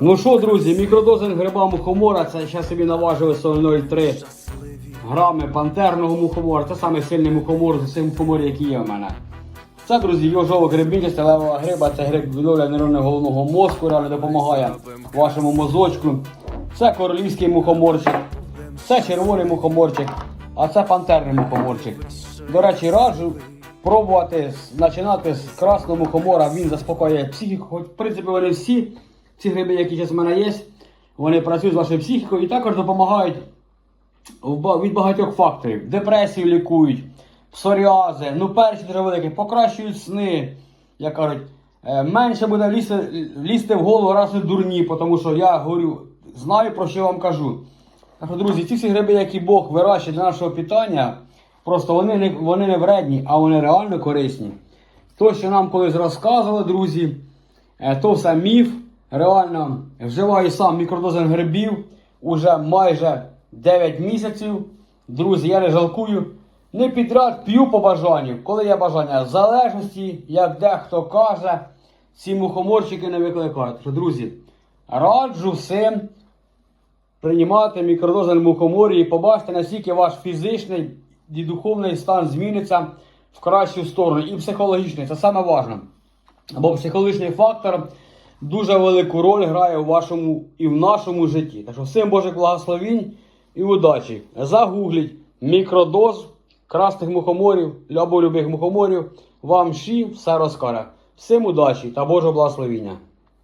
Ну що, друзі, мікродозинг гриба мухомора, це зараз собі наважили 0,3 грами пантерного мухомора. Це саме сильний мухомор з усіх мухоморів, які є в мене. Це, друзі, йожовик грибінча, сталева гриба, це гриб відновлює нейрони головного мозку, реально допомагає вашому мозочку. Це королівський мухоморчик, це червоний мухоморчик, а це пантерний мухоморчик. До речі, раджу пробувати починати з красного мухомора, він заспокоює психіку, хоч в принципі вони всі, ці гриби, які зараз в мене є, вони працюють з вашою психікою і також допомагають від багатьох факторів. Депресію лікують, псоріази, ну перші дуже великі, покращують сни, як кажуть. Е, Менше буде лізти, лізти в голову раз не дурні, тому що я говорю, знаю про що вам кажу. Так що, друзі, ці всі гриби, які Бог вирощує для нашого питання, просто вони не, вони не вредні, а вони реально корисні. То, що нам колись розказували, друзі, е, то все міф. Реально вживаю сам мікродозин грибів уже майже 9 місяців. Друзі, я не жалкую. Не підряд п'ю по бажанню, коли є бажання залежності, як дехто каже, ці мухоморчики не викликають. Що, друзі, раджу всім приймати мікродозин мухоморі і побачите, наскільки ваш фізичний і духовний стан зміниться в кращу сторону. І психологічний, це саме важливо. Бо психологічний фактор дуже велику роль грає у вашому і в нашому житті. Так що всім Божих благословінь і удачі. Загугліть мікродоз красних мухоморів або любих мухоморів. Вам ші все розкаже. Всім удачі та Божого благословіння.